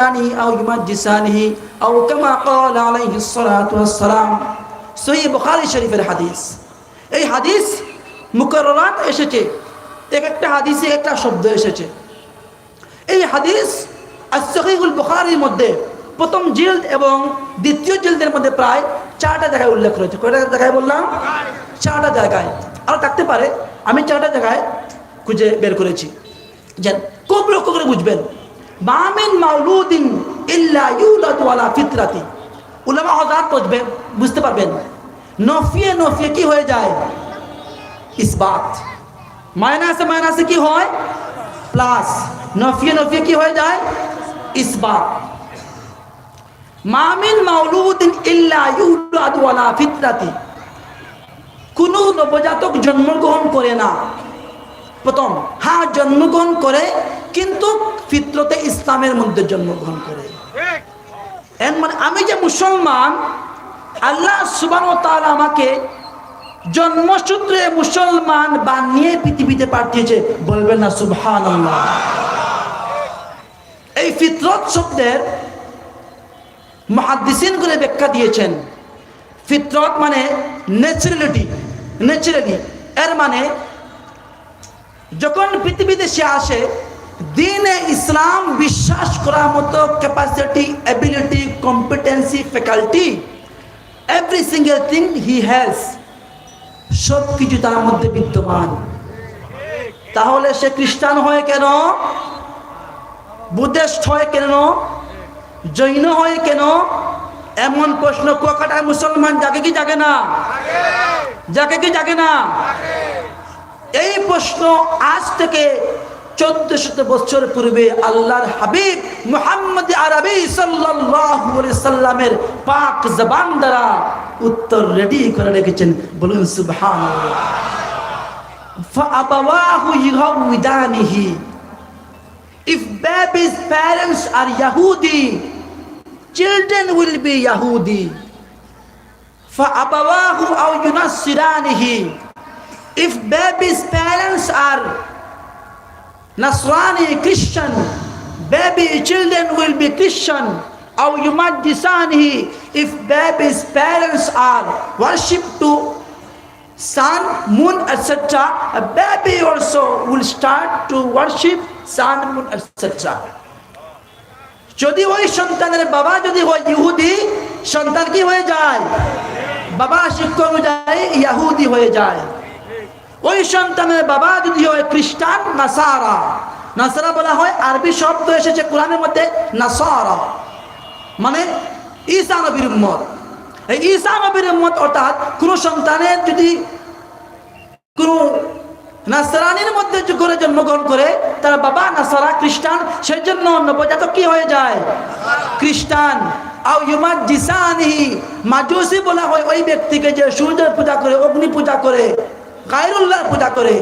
ينصرانه أو يمجسانه أو كما قال عليه الصلاة والسلام সহি বুখারী শরীফের হাদিস এই হাদিস মুকররাত এসেছে এক একটা হাদিসে একটা শব্দ এসেছে এই হাদিস আসহিহুল বুখারীর মধ্যে প্রথম জিল্দ এবং দ্বিতীয় জিল্দের মধ্যে প্রায় চারটা জায়গায় উল্লেখ রয়েছে কয়টা জায়গায় বললাম চারটা জায়গায় আর থাকতে পারে আমি চারটা জায়গায় খুঁজে বের করেছি যে খুব লক্ষ্য করে বুঝবেন মামিন মাউলুদিন ইল্লা ইউলাদু আলা ফিতরাতি। উলামা হযরত বুঝবে, বুঝতে পারবেন? নফিয়ে নফিয়ে কি হয়ে যায়? ইসবাত। মাইনাসে মাইনাসে কি হয়? প্লাস। নফিয়ে নফিয়ে কি হয়ে যায়? ইসবাত। মামিন মাউলুদিন ইল্লা ইউলাদু আলা ফিতরাতি। কোন নবজাতক জন্মগ্রহণ করে না। প্রথম হ্যাঁ জন্মগ্রহণ করে, কিন্তু ফিতরতে ইসলামের মধ্যে জন্মগ্রহণ করে। মানে আমি যে মুসলমান, আল্লাহ সুবান তাআলা আমাকে জন্মসূত্রে মুসলমান বানিয়ে পৃথিবীতে পাঠিয়েছে, বলবেন না সুবহান এই ফিতরত শব্দের মহাদিসিন করে ব্যাখ্যা দিয়েছেন। ফিতরত মানে ন্যাচারালিটি, ন্যাচারালি। এর মানে যখন পৃথিবীতে সে আসে দিনে ইসলাম বিশ্বাস করার মতো capacity ability competency faculty every single thing he has সব কিছু তার মধ্যে বিদ্যমান। তাহলে সে খ্রিস্টান হয় কেন? বুদ্ধিস্ট হয় কেন? জৈন হয় কেন? এমন প্রশ্ন কুয়াকাটায় মুসলমান জাগে কি জাগে না? জাগে কি জাগে না? এই প্রশ্ন আজ থেকে চোদ্দ শত বছর পূর্বে আল্লাহর হাবিব মুহাম্মদ আরবি সাল্লামের পাক জবান দ্বারা উত্তর রেডি করে রেখেছেন বলুন সুবহান If baby's parents are Yahudi, children will be Yahudi. فَأَبَوَاهُ أَوْ يُنَصِّرَانِهِ If baby's parents are Nasrani, Christian, baby children will be Christian. Or you might discern he if baby's parents are worship to sun, moon, etc. A baby also will start to worship sun, moon, etc. যদি ওই সন্তানের বাবা যদি হয় ইহুদি সন্তান কি হয়ে যায় বাবা শিক্ষক অনুযায়ী ইয়াহুদি হয়ে যায় ওই সন্তানের বাবা যদি হয় খ্রিস্টান, নাসারা। নাসারা বলা হয় আরবি শব্দ এসেছে কোরআনের মধ্যে, নাসারা। মানে ঈসা নবীর উম্মত। এই ঈসা নবীর উম্মত অর্থাৎ কোনো সন্তানের যদি কোনো নাসারানির মধ্যে করে জন্মগ্রহণ করে, তার বাবা নাসারা খ্রিস্টান সেই জন্য নবজাতক কি হয়ে যায়? খ্রিস্টান। মাজুসি বলা হয় ওই ব্যক্তিকে যে সূর্যের পূজা করে, অগ্নি পূজা করে। গায়রুল্লাহর পূজা করে।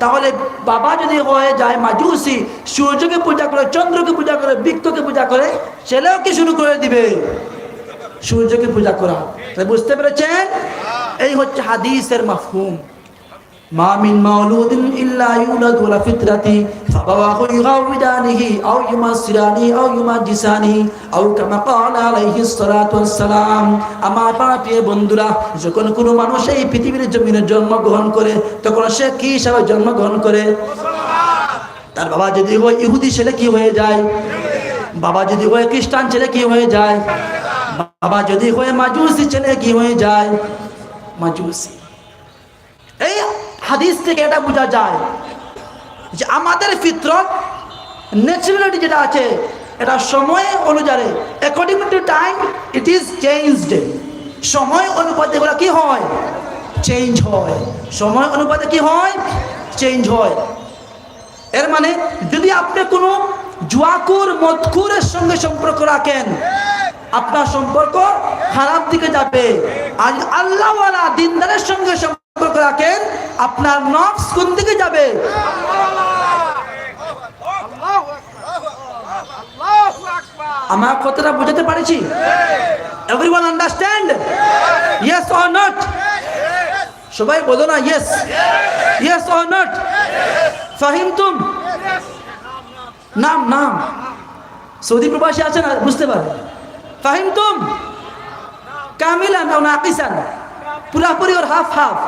তাহলে বাবা যদি হয়ে যায় মাজুসি সূর্যকে পূজা করে, চন্দ্রকে পূজা করে, বৃক্ষকে পূজা করে, ছেলেও কি শুরু করে দিবে? সূর্যকে পূজা করা। বুঝতে পেরেছেন? এই হচ্ছে হাদিসের মাফহুম। ইউমাজিসানি আও কামা ক্বালা আলাইহিস সালাতু ওয়াসসালাম। আমার প্রিয় বন্ধুরা, যখন কোনো মানুষ এই পৃথিবীর জমিনে জন্মগ্রহণ করে, তখন সে কি হিসাবে জন্মগ্রহণ করে? তার বাবা যদি হয় ইহুদি ছেলে কি হয়ে যায়? বাবা যদি হয় খ্রিস্টান ছেলে কি হয়ে যায়? বাবা যদি হয় মাজুসি ছেলে কি হয়ে যায়? মাজুসি। এই হাদিস থেকে এটা বোঝা যায় যে আমাদের ফিতরত ন্যাচুরালিটি যেটা আছে, এটা সময় অনুযায়ী according to time it is changed সময় অনুপাতে এগুলো কি হয়? চেঞ্জ হয়। সময় অনুপাতে কি হয়? চেঞ্জ হয়। এর মানে যদি আপনি কোনো জুয়াকুর, মদকুরের সঙ্গে সম্পর্ক রাখেন, আপনার সম্পর্ক খারাপ দিকে যাবে। আর আল্লাহওয়ালা দিনদারের সঙ্গে সম্পর্ক রাখেন আপনার নফস কোন দিকে যাবে? আমার কথাটা বুঝাতে পারছি? Everyone understand yes or not সবাই বলো না yes yes or not Fahim তুম? নাম নাম। সৌদি প্রবাসী আছে না, বুঝতে পারে। ফাহিম তুম? কামিলান না নাকিসান পুরাপুরি ওর হাফ হাফ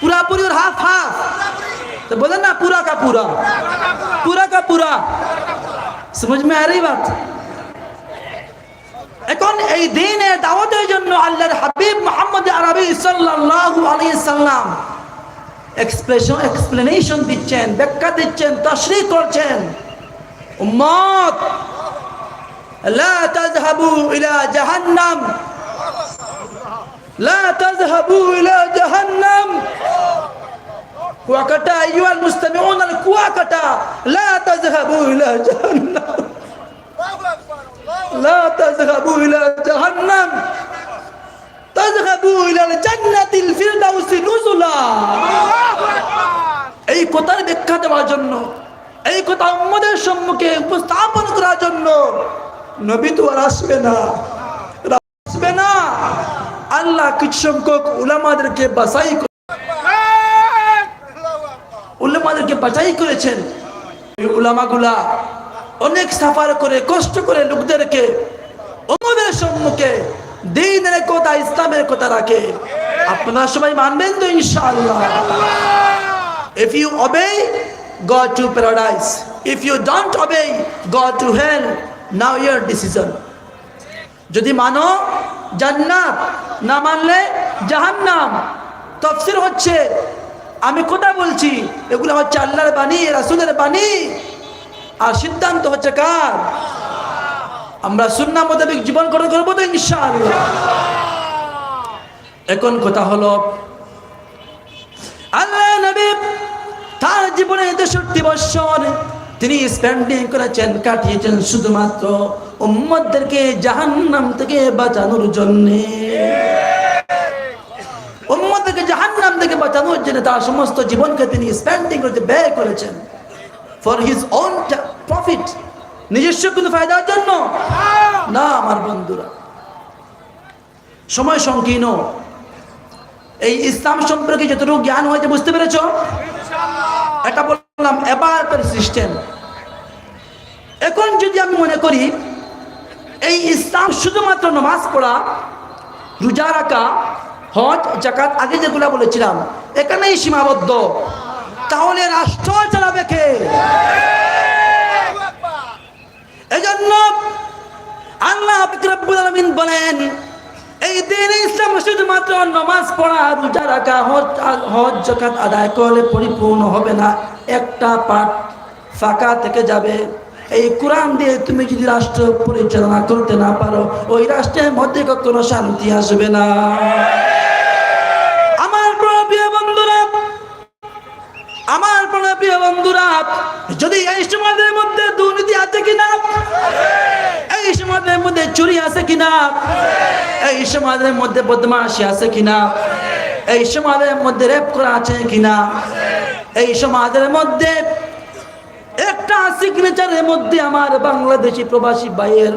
পুরাপুরি ওর হাফ হাফ तो बोले ना पूरा का पूरा पूरा का पूरा समझ में आ रही बात এখন এই দিনের দাওয়াতের জন্য আল্লাহর হাবিব মোহাম্মদ আরবি সাল্লাল্লাহু আলাইহি সাল্লাম এক্সপ্রেশন এক্সপ্লেনেশন দিচ্ছেন ব্যাখ্যা দিচ্ছেন তশরিহ করছেন উম্মত লা তাযহাবু ইলা জাহান্নাম লা তাযহাবু ইলা জাহান্নাম কুয়াকাটা আইয়ুহাল মুস্তামিউন আল কুয়াকাটা লা তাযহাবু ইলা জাহান্নাম لا تذهبوا إلى جهنم تذهبوا إلى الجنة الفردوس نزلا এই কথার ব্যাখ্যা দেওয়ার জন্য এই কথা আমাদের সম্মুখে উপস্থাপন করার জন্য নবী তো আর আসবে না আসবে না আল্লাহ কিছু সংখ্যক উলামাদেরকে করে- উলামাদেরকে বাছাই করেছেন উলামাগুলা অনেক সাফার করে কষ্ট করে লোকদেরকে অন্যদের সম্মুখে দিনের কথা ইসলামের কথা রাখে আপনারা সবাই মানবেন তো ইনশাআল্লাহ If you obey, go to paradise. If you don't obey, go to hell. Now your decision. যদি মানো জান্নাত না মানলে জাহান্নাম। তফসির হচ্ছে, আমি কথা বলছি? এগুলো হচ্ছে আল্লাহর বাণী, রাসুলের বাণী। আর সিদ্ধান্ত হচ্ছে কার? আমরা সুন্না মোতাবেক জীবন গঠন করব তো এখন কথা হলো, আল্লাহ নবী তার জীবনে তেষট্টি বৎসর তিনি স্পেন্ডিং করেছেন কাটিয়েছেন শুধুমাত্র উম্মতদেরকে জাহান্নাম থেকে বাঁচানোর জন্যে। উম্মতদেরকে জাহান্নাম থেকে বাঁচানোর জন্য তার সমস্ত জীবনকে তিনি স্পেন্ডিং করতে ব্যয় করেছেন। ফর হিজ ওন প্রফিট নিজস্ব কোনো ফায়দার জন্য। না, আমার বন্ধুরা। সময় সংকীর্ণ। এই ইসলাম সম্পর্কে যতটুকু জ্ঞান হয়েছে, বুঝতে পেরেছ? এটা বললাম এবার সিস্টেম এখন যদি আমি মনে করি, এই ইসলাম শুধুমাত্র নমাজ পড়া, রোজা রাখা, হজ জাকাত আগে যেগুলো বলেছিলাম, এখানেই সীমাবদ্ধ। তাহলে রাষ্ট্র চালাবে কে এজন্য আল্লাহ রব্বুল আলামিন বলেন এই দিন ইসলাম শুধুমাত্র নমাজ পড়া রোজা রাখা হজ জাকাত আদায় করলে পরিপূর্ণ হবে না। একটা পাঠ ফাঁকা থেকে যাবে। এই কোরআন দিয়ে তুমি যদি রাষ্ট্র পরিচালনা করতে না পারো, ওই রাষ্ট্রের মধ্যে কখনো শান্তি আসবে না আমার প্রিয় বন্ধুরা আমার প্রিয় বন্ধুরা, যদি এই সমাজের মধ্যে দুর্নীতি আছে কিনা? এই সমাজের মধ্যে চুরি আছে কিনা? এই সমাজের মধ্যে বদমাশি আছে কিনা? এই সমাজের মধ্যে রেপ করা আছে কিনা? এই সমাজের মধ্যে একটা সিগনেচারের মধ্যে আমার বাংলাদেশি প্রবাসী ভাইয়ের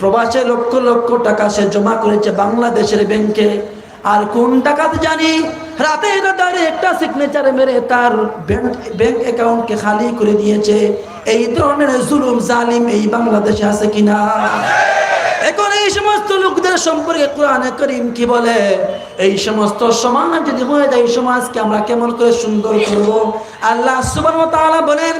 প্রবাসে লক্ষ লক্ষ টাকা সে জমা করেছে বাংলাদেশের ব্যাংকে আর কোন টাকাতে জানি? রাতে তার একটা সিগনেচার মেরে তার ব্যাংক অ্যাকাউন্টকে খালি করে দিয়েছে। এই ধরনের জুলুম, জালিম এই বাংলাদেশে আছে কিনা? এখন এই সমস্ত লোকদের সম্পর্কে কোরআনে করিম কি বলে? এই সমস্ত সমাজ যদি হয়ে যায়, এই সমাজকে আমরা কেমন করে সুন্দর করব? আল্লাহ ওয়া তাআলা বলেন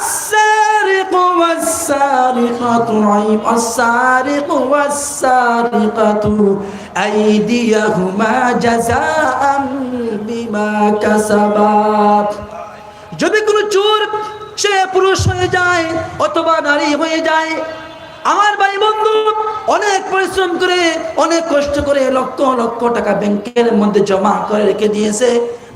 السارق والسارقة عيب السارق والسارقة أيديهما جزاء بما كسبا যদি কোনো চোর সে পুরুষ হয়ে যায় অথবা নারী হয়ে যায় আমার ভাই বন্ধু অনেক পরিশ্রম করে অনেক কষ্ট করে লক্ষ লক্ষ টাকা ব্যাংকের মধ্যে জমা করে রেখে দিয়েছে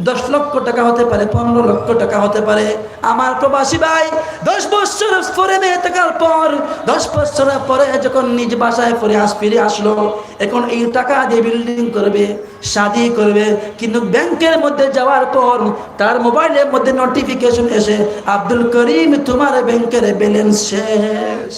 দশ লক্ষ টাকা হতে পারে, পনেরো লক্ষ টাকা হতে পারে। আমার প্রবাসী ভাই, দশ বছর পরে মেয়ে থাকার পর, দশ বছর পরে যখন নিজ বাসায় ফিরে আস ফিরে আসলো, এখন এই টাকা দিয়ে বিল্ডিং করবে, শাদি করবে। কিন্তু ব্যাংকের মধ্যে যাওয়ার পর, তার মোবাইলের মধ্যে নোটিফিকেশন এসে, আব্দুল করিম, তোমার ব্যাংকের ব্যালেন্স শেষ।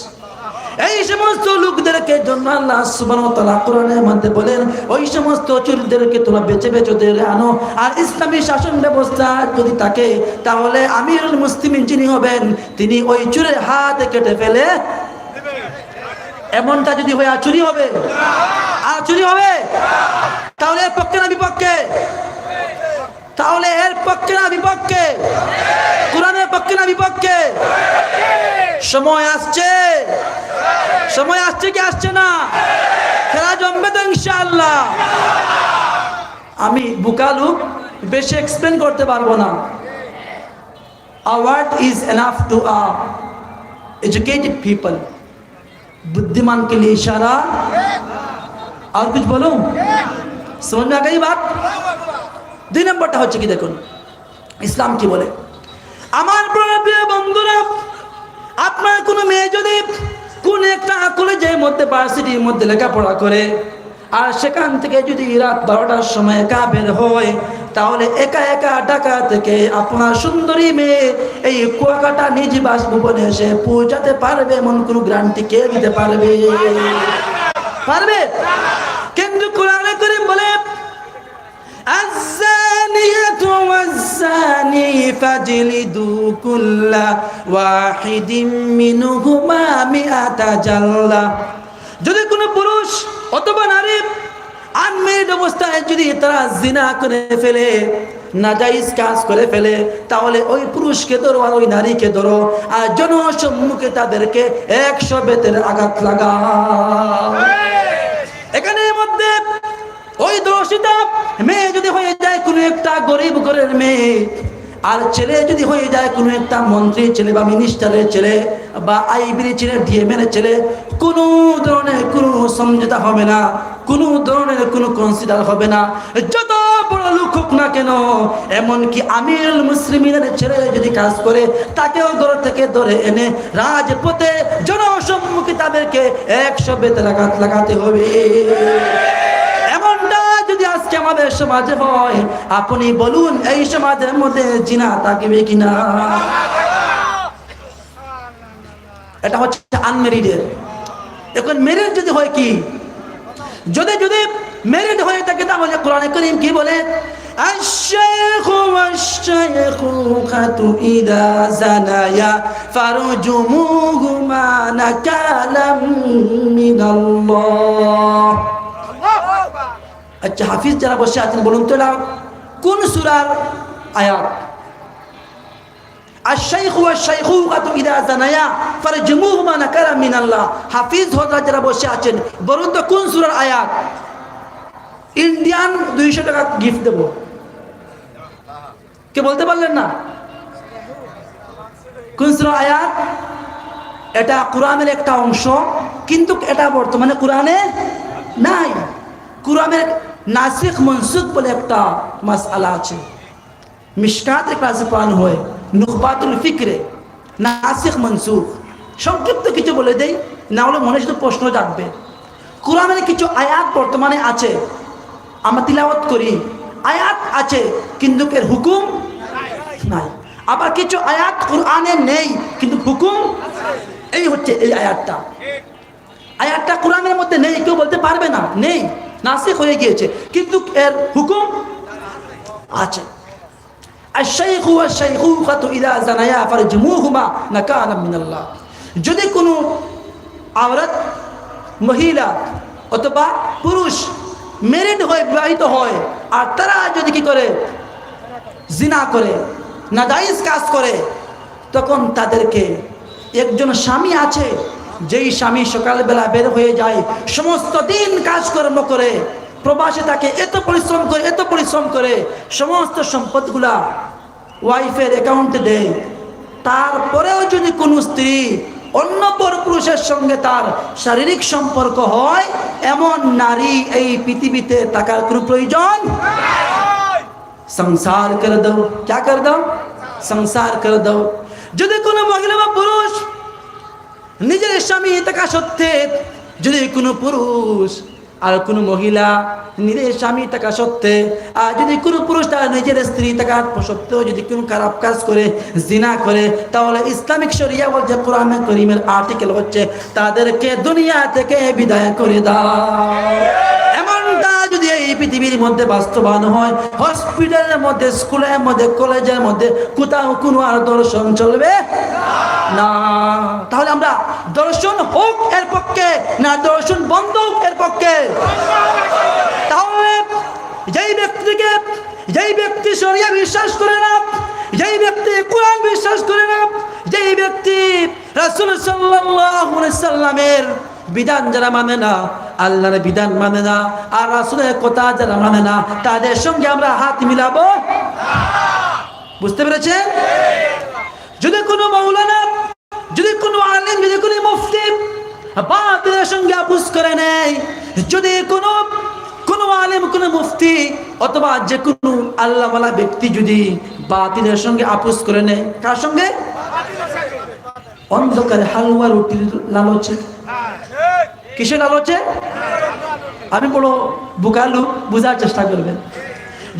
এই সমস্ত লোকদেরকে জন্য আল্লাহ সুবহানাহু ওয়া তাআলা কোরআনের মধ্যে বলেন, ওই সমস্ত চুরদেরকে তোমরা বেছে বেছে ধরে আনো। আর ইসলামী শাসন ব্যবস্থা যদি থাকে, তাহলে আমিরুল মুসলিমিন যিনি হবেন, তিনি ওই চুরের হাত কেটে ফেলে এমনটা যদি হয়, আর চুরি হবে? আর চুরি হবে? তাহলে পক্ষে না বিপক্ষে? তাহলে এর পক্ষে না বিপক্ষে কোরআনের পক্ষে না বিপক্ষে সময় আসছে সময় আসছে কি আসছে না খেলা জমবে তো ইনশাআল্লাহ আমি বুকালু বেশি এক্সপ্লেন করতে পারবো না award is enough to a educated people बुद्धिमान के लिए इशारा और कुछ बोलूं समझ में आ गई बात দুই নম্বরটা হচ্ছে কি দেখুন? ইসলাম কি বলে? আমার প্রিয় বন্ধুরা, আপনার কোনো মেয়ে যদি কোন একটা কলেজের মধ্যে ভার্সিটির মধ্যে লেখাপড়া করে, আর সেখান থেকে যদি রাত বারোটার সময় একা বের হয়, তাহলে একা একা ঢাকা থেকে আপনার সুন্দরী মেয়ে এই কুয়াকাটা নিজ বাসভবনে এসে পৌঁছাতে পারবে এমন কোনো গ্রান্টি কে দিতে পারবে? পারবে? কিন্তু কোরআনে করে বলে الزانية والزاني فاجلدوا كل واحد منهما مئة جلدة যদি কোনো পুরুষ অথবা নারী আনমেরিড অবস্থায় যদি তারা জিনা করে ফেলে নাজাইজ কাজ করে ফেলে তাহলে ওই পুরুষকে ধরো আর ওই নারীকে ধরো আর জনসম্মুখে তাদেরকে একশো বেতের আঘাত লাগা এখানে এর মধ্যে ওই দোষিতা মেয়ে যদি হয়ে যায় কোনো একটা গরিব ঘরের মেয়ে আর ছেলে যদি হয়ে যায় কোনো একটা মন্ত্রীর ছেলে বা মিনিস্টারের ছেলে বা আইবির ছেলে ডিএমএর ছেলে, কোনো ধরনের কোনো সমঝোতা হবে না, কোনো ধরনের কোনো কনসিডার হবে না। যত বড় লোক হোক না কেন, এমনকি আমির মুসলিমের ছেলে যদি কাজ করে, তাকেও ঘর থেকে ধরে এনে রাজপথে জনসম্মুখে তাদেরকে একশো বেতে লাগাত হবে। যদি আজকে আমাদের সমাজে হয় আপনি বলুন এই সমাজের মধ্যে জিনা থাকবে কিনা এটা হচ্ছে আনমেরিডের এখন মেরিড যদি হয় কি যদি যদি মেরিড হয়ে থাকে তাহলে কোরআনে করিম কি বলে الشيخ والشيخوخة إذا زنيا فارجموهما نكالا من الله আচ্ছা হাফিজ যারা বসে আছেন বলুন তো এটা কোন সুরার আয়াত الشيخ والشيخوخة إذا زنيا فرجموهما نكالا من الله হাফিজ হজরা যারা বসে আছেন বলুন তো কোন সুরার আয়াত ইন্ডিয়ান দুইশো টাকা গিফট দেব কে বলতে পারলেন না কোন সুরার আয়াত এটা কোরআনের একটা অংশ কিন্তু এটা বর্তমানে কোরআনে নাই কোরআনের নাসিক মনসুখ বলে একটা মাসআলা আছে। মিশকাতের ক্লাসে পড়ানো হয় নুকবাতুল ফিকরে নাসিক মনসুখ। সংক্ষিপ্ত কিছু বলে দেই, না হলে মনে শুধু প্রশ্ন জাগবে। কোরআনের কিছু আয়াত বর্তমানে আছে, আমরা তিলাওয়াত করি। আয়াত আছে, কিন্তু এর হুকুম নাই। আবার কিছু আয়াত কোরআনে নেই, কিন্তু হুকুম এই হচ্ছে এই আয়াতটা। আয়াতটা কোরআনের মধ্যে নেই, কেউ বলতে পারবে না, নেই। নাসিক হয়ে গিয়েছে কিন্তু এর হুকুম আছে الشيخ والشيخوخة إذا زنيا فرجموهما نكالا من الله যদি কোনো আওরাত মহিলা অথবা পুরুষ মেরিড হয়ে বিবাহিত হয় আর তারা যদি কি করে জিনা করে নাজাইজ কাজ করে তখন তাদেরকে একজন স্বামী আছে যেই স্বামী সকালবেলা বের হয়ে যায়, সমস্ত দিন কাজকর্ম করে, প্রবাসে তাকে এত পরিশ্রম করে, এত পরিশ্রম করে, সমস্ত সম্পদগুলা ওয়াইফের অ্যাকাউন্টে দেয়। তারপরেও যদি কোনো স্ত্রী অন্য পর পুরুষের সঙ্গে তার শারীরিক সম্পর্ক হয়, এমন নারী এই পৃথিবীতে থাকার কোনো প্রয়োজন? সংসার করে দাও। ক্যা করে দাও? সংসার করে দাও। যদি কোনো মহিলা বা পুরুষ নিজের স্বামী থাকা সত্ত্বে যদি কোনো পুরুষ আর কোনো মহিলা নিজের স্বামী থাকা সত্ত্বে, আর যদি কোনো পুরুষ তার নিজের স্ত্রী থাকা সত্ত্বেও যদি কোনো খারাপ কাজ করে, জিনা করে, তাহলে ইসলামিক শরিয়া বলছে কোরআনে করিমের আর্টিকেল হচ্ছে, তাদেরকে দুনিয়া থেকে বিদায় করে দাও। এমনটা যদি এই পৃথিবীর মধ্যে বাস্তবায়ন হয়, হসপিটালের মধ্যে, স্কুলের মধ্যে, কলেজের মধ্যে কোথাও কোনো আর দর্শন চলবে? না তাহলে আমরা দর্শন হোক এর পক্ষে না দর্শন বন্ধ হোক এর পক্ষে। তাহলে যেই ব্যক্তিকে, যেই ব্যক্তি শরিয়া বিশ্বাস করে না, যেই ব্যক্তি কোরআন বিশ্বাস করে না, যেই ব্যক্তি রাসুল সাল্লামের বিধান যারা মানে না, আল্লাহর বিধান মানে না, আর রাসূলের কথা যারা মানে না, তাদের সঙ্গে আমরা হাত মিলাবো। বুঝতে পেরেছেন? যদি কোনো মৌলানা যদি কোনো আলেম যদি কোনো মুফতি বাতিলের সঙ্গে আপুস করে নেয়। যদি কোনো কোনো আলেম, কোনো মুফতি অথবা যে কোনো আল্লাহওয়ালা ব্যক্তি যদি বাতিলের সঙ্গে আপুস করে নেয়, কার সঙ্গে? অন্ধকারে হালুয়া রুটির লালচে। কিসের লালচে? আমি বড় বুকালু, বোঝার চেষ্টা করবেন।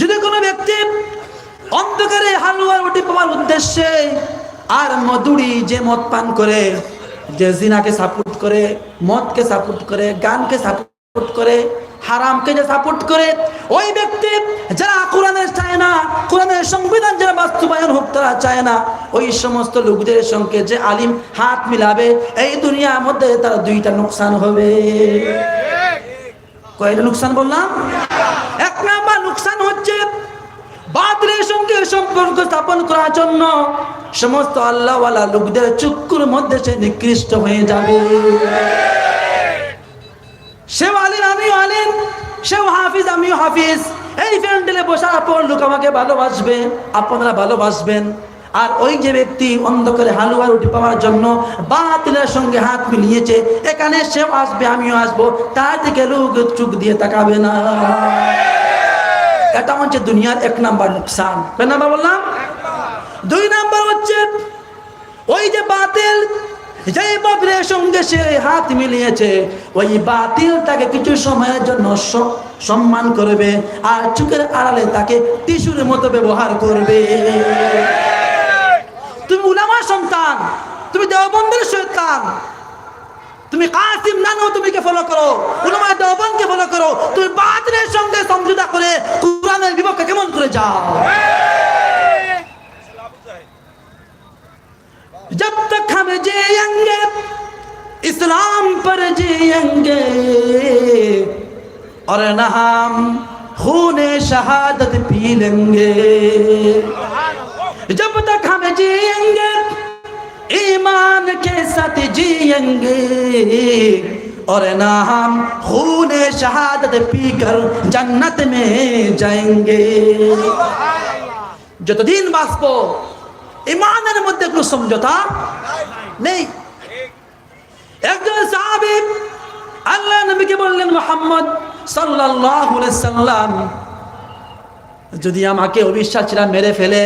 যদি কোনো ব্যক্তি অন্ধকারে হালুয়া রুটি পাওয়ার উদ্দেশ্যে আর মধুরি যে মদ পান করে যে জিনাকে সাপোর্ট করে, মদকে সাপোর্ট করে, গানকে সাপোর্ট করে, হারামকে যে সাপোর্ট করে, ওই ব্যক্তি যারা কোরআনের চায় না, কোরআনের সংবিধান যারা বাস্তবায়ন হোক তারা চায় না। ওই সমস্ত লোকদের সঙ্গে যে আলিম হাত মিলাবে, এই দুনিয়ার মধ্যে তারা দুইটা নোকসান হবে। কয়টা নোকসান বললাম? এক নাম্বার নোকসান হচ্ছে বাতিলের সঙ্গে সম্পর্ক স্থাপন করার জন্য সমস্ত আল্লাহওয়ালা লোকদের চুক্কুর মধ্যে সে নিকৃষ্ট হয়ে যাবে। সেও আলিম, আমিও আলিম, সেও হাফিজ, আমিও হাফিজ। এই প্যান্ডেলে বসার পর লোক আমাকে ভালোবাসবে, আপনারা ভালোবাসবেন। আর ওই যে ব্যক্তি অন্ধকারে হালুয়া রুটি পাওয়ার জন্য বাতিলের সঙ্গে হাত মিলিয়েছে, এখানে সেও আসবে, আমিও আসব, তার দিকে লোক চুপ দিয়ে তাকাবে না। এটা হচ্ছে দুনিয়ার এক নাম্বার নুকসান। কয় নাম্বার বললাম? দুই নাম্বার হচ্ছে ওই যে বাতিল যে বাতিলের সঙ্গে সে হাত মিলিয়েছে ওই বাতিল তাকে কিছু সময়ের জন্য সম্মান করবে আর চুকের আড়ালে তাকে টিস্যুর মতো ব্যবহার করবে। তুমি উলামা সন্তান তুমি দেওবন্দের সন্তান তুমি কাসিম নানু তুমি কে ফলো করো উলামা দেওবন্দকে ফলো করো তুমি বাতিলের সঙ্গে সমঝোতা করে কোরআনের বিপক্ষে কেমন করে যাও जब तक हम जिएंगे इस्लाम पर जिएंगे और न हम खून शहादत पी लेंगे जब तक हम जिएंगे ईमान के साथ जिएंगे और न हम खून शहादत पीकर जन्नत में जाएंगे যতদিন বাঁচব ইমানের মধ্যে কোনো সমঝোতা নেই একজন সাহাবী আল্লাহ নবীকে বললেন মোহাম্মদ সাল্লাল্লাহু আলাইহি সাল্লাম যদি আমাকে অবিশ্বাসীরা মেরে ফেলে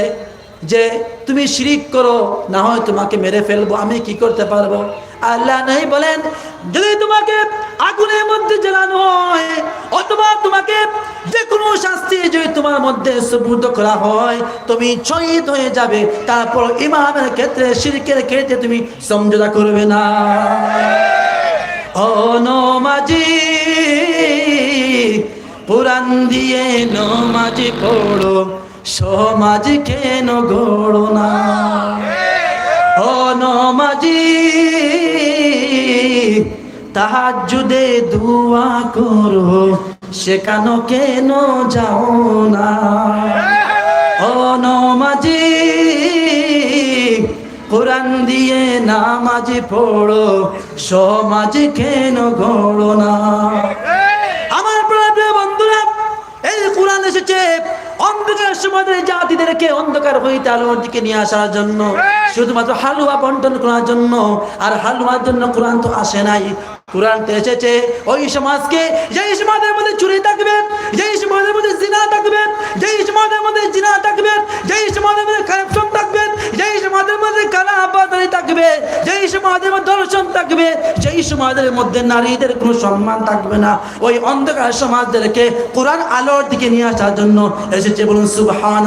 যে তুমি শিরিক করো, না হয় তোমাকে মেরে ফেলব, আমি কি করতে পারব? আল্লাহ নাই বলেন, যদি তোমাকে আগুনের মধ্যে জ্বালানো হয়, অথবা তোমাকে যে কোনো শাস্তি যদি তোমার মধ্যে সুবুদ্ধ করা হয়, তুমি শহীদ হয়ে যাবে, তারপর ইমামের ক্ষেত্রে, শিরকের ক্ষেত্রে তুমি সমঝোতা করবে না। ও নমাজি, পুরাণ দিয়ে নমাজি পড়ো। সমাজ কেন গড়ো না? ও নমাজি তাহাজুদে দুয়া করো, সেখানো কেন যাও না? ও নমাজি, কোরআন দিয়ে নামাজ পড়ো, সমাজ কেন গড়ো না? আমার বন্ধুরা, এই কোরআন এসেছে অন্ধকার সমাজের জাতিদেরকে অন্ধকার হইতে আলোর দিকে নিয়ে আসার জন্য শুধুমাত্র হালুয়া বন্টন করার জন্য আর হালুয়ার জন্য কোরআন তো আসে নাই। কোরআন তো এসেছে। ওই সমাজকে যেই সমাজের মধ্যে চুরি থাকবে যেই সমাজের মধ্যে জিনা থাকবে যেই সমাজের মধ্যে জিনা থাকবে যেই সমাজের মধ্যে কারাপশন থাকবে সমাজের মধ্যে কালা আবাদারি থাকবে যেই সমাজের মধ্যে দর্শন থাকবে যেই সেই সমাজের মধ্যে নারীদের কোনো সম্মান থাকবে না ওই অন্ধকার সমাজদেরকে কোরআন আলোর দিকে নিয়ে আসার জন্য এসেছে বলুন সুবহান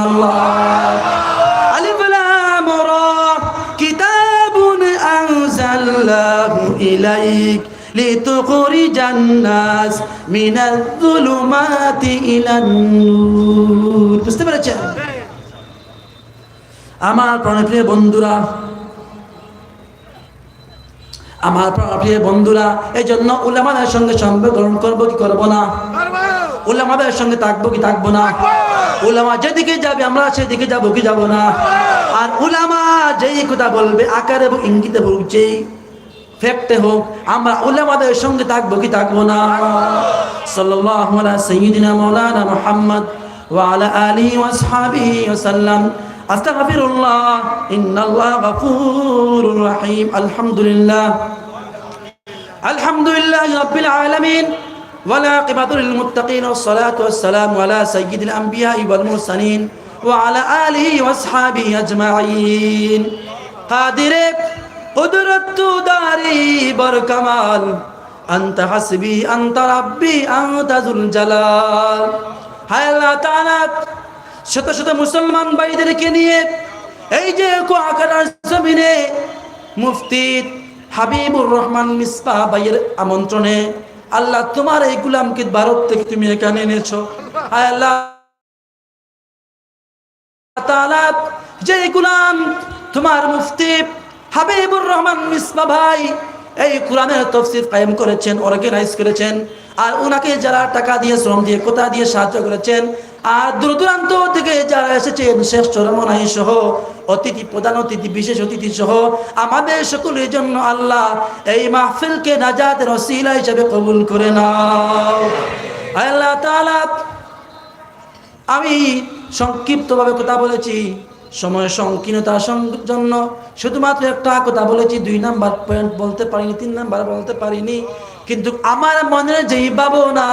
আলিফ লাম রা কিতাবুন আনজালনাহু ইলাইক لتخرج الناس من الظلمات إلى النور বুঝতে পেরেছেন আমার প্রাণপ্রিয় বন্ধুরা, আমার প্রিয় বন্ধুরা এই জন্য উলামাদের সঙ্গে সম্পর্ক গ্রহণ করব কি করব না? উলামাদের সঙ্গে থাকব কি থাকব না? উলামা যেদিকে যাবে, আমরা সেদিকে যাব কি যাব না? আর উলামা যেই কথা বলবে, আকারে এবং ইঙ্গিতে হোক, যেই ফেকতে হোক, আমরা উলামাদের সঙ্গে থাকব কি থাকব না? সাল্লাল্লাহু আলা সাইয়্যিদিনা মাওলানা মুহাম্মদ আলা আলিহি ওয়া সাল্লাম। আস্তাগফিরুল্লাহ ইন্নাল্লাহ গফুরুর রহিম আলহামদুলিল্লাহ الحمد لله رب العالمين والعاقبة للمتقين والصلاة والسلام على سيد الأنبياء والمرسلين وعلى آله وأصحابه أجمعين قادر قدرت داري بركمال أنت حسبي أنت ربي أنت ذو الجلال হায় আল্লাহ তাআলা শত শত মুসলমান ভাইদেরকে নিয়ে, এই যে জমিনে মুফতি হাবিবুর রহমান মিসবা ভাইয়ের আমন্ত্রণে, আল্লাহ তোমার এই গুলামকে ভারত থেকে তুমি এখানে এনেছো? আল্লাহ। যে গুলাম তোমার মুফতি হাবিবুর রহমান মিসবা ভাই এই কোরআনের তফসির কায়েম করেছেন অর্গানাইজ করেছেন, আর ওনাকে যারা টাকা দিয়ে, শ্রম দিয়ে, কোথা দিয়ে সাহায্য করেছেন আর দূর দূরান্ত থেকে যারা এসেছেন, শেষ চরমনাই সহ, অতিথি, প্রধান অতিথি, বিশেষ অতিথি সহ, আমাদের সকলের জন্য আল্লাহ এই মাহফিলকে নাজাতের অসিলা হিসেবে কবুল করে নাও। আল্লাহ তাআলা, আমি সংক্ষিপ্তভাবে কথা বলেছি, সময় সংকীর্ণতার জন্য। শুধুমাত্র একটা কথা বলেছি, দুই নাম্বার পয়েন্ট বলতে পারিনি, তিন নাম্বার বলতে পারিনি। কিন্তু আমার মনে যেই ভাবনা,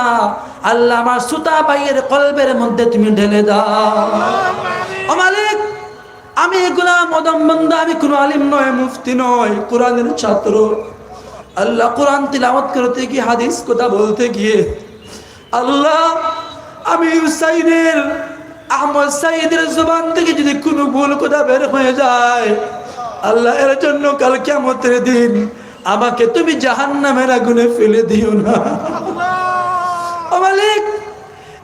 আল্লাহ আমার সুতা বাইয়ের কলবের মধ্যে তুমি ঢেলে দাও। মালিক, আমি গোলাম অদম্বন্ধ আমি কোনো আলিম নয়, মুফতি নয়, কোরআনের ছাত্র। আল্লাহ কোরআন তিলাওয়াত করতে গিয়ে, হাদিস কথা বলতে গিয়ে, আল্লাহ, আমি সাইদের আহমদ সাইদের জবান থেকে যদি কোনো ভুল কথা বের হয়ে যায়, আল্লাহ এর জন্য কাল কেমতের দিন আমাকে তুমি জাহান্নামের আগুনে ফেলে দিও না। মালিক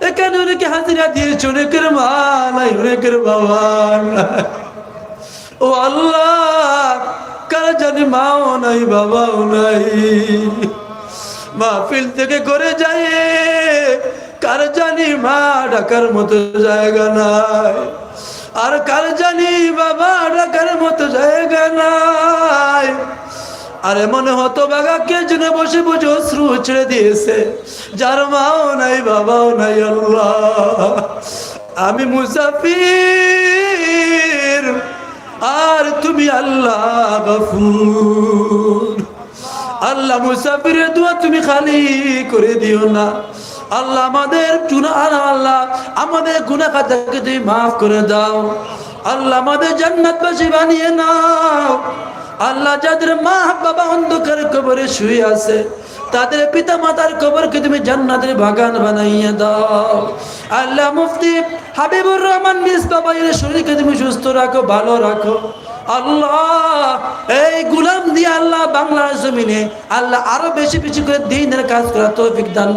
এখানে অনেকে হাজিরা দিয়েছে অনেকের মা নাই অনেকের বাবা। ও আল্লাহ কার জানি মাও নাই বাবাও নাই। মাহফিল থেকে করে যায় কার জানি মা ডাকার মতো জায়গা নাই। আর কার জানি বাবা ডাকার মতো জায়গা নাই। আরে মনে হতো বাগাকে জন্য বসে বসে অশ্রু ছেড়ে দিয়েছে। যার মাও নাই, বাবাও নাই, আল্লাহ। আমি মুসাফির, আর তুমি আল্লাহ গফুর। আল্লাহ মুসাফিরের দোয়া তুমি খালি করে দিও না। আল্লাহ আমাদের গুনাহ আল্লাহ আমাদের গুনাহ খাতাকে তুমি মাফ করে দাও। আল্লাহ আমাদের জান্নাতবাসী বানিয়ে নাও। আল্লাহ যাদের মা বাবা অন্ধকার কবরে শুয়ে আছে, তাদের পিতা মাতার কবরকে তুমি জান্নাতের বাগান বানাইয়ে দাও। আল্লাহ মুফতি হাবিবুর রহমান মিস বাবা শরীরকে তুমি সুস্থ রাখো, ভালো রাখো। আল্লাহ, এই গুলাম দিয়ে আল্লাহ বাংলার জমিনে আল্লাহ আরও বেশি বেশি করে দিনের কাজ করা তৌফিক দান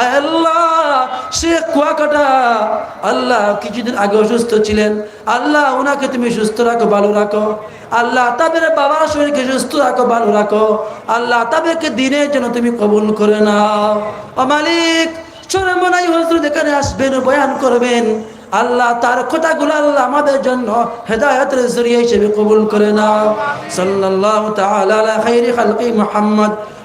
আয় আল্লাহ, সে কুয়াকাটা, আল্লাহ কিছুদিন আগে অসুস্থ ছিলেন। আল্লাহ ওনাকে তুমি সুস্থ রাখো, ভালো রাখো। আল্লাহ তাদের বাবার শরীরকে সুস্থ রাখো, ভালো রাখো। আল্লাহ তাদেরকে দিনের জন্য তুমি কবুল করে নাও। ও মালিক চরমনাই হজরত এখানে আসবেন, বয়ান করবেন। আল্লাহ তার কথাগুলো আল্লাহ আমাদের জন্য হেদায়তের জরিয়া হিসেবে কবুল করে নাও। সাল্লাল্লাহু তাআলা আলা খাইরি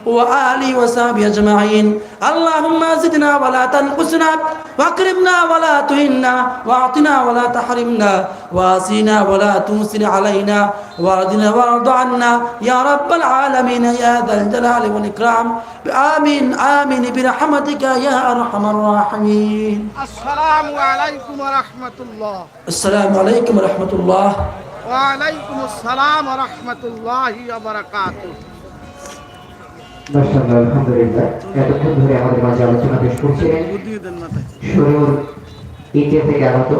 وآله وصحبه أجمعين. اللهم زدنا ولا تنقصنا واكرمنا ولا تهنا واعطنا ولا تحرمنا واسنا ولا تنسن علينا واردنا وارض عنا. يا رب العالمين يا ذا الجلال والإكرام. آمين آمين برحمتك يا أرحم الراحمين. السلام عليكم ورحمة الله. السلام عليكم ورحمة الله. وعليكم السلام ورحمة الله وبركاته. মাশাআল্লাহ আলহামদুলিল্লাহ। এতক্ষণ ধরে আমাদের মাঝে আলোচনা পেশ করছিলেন। শরীর ইন্ডিয়া থেকে আগত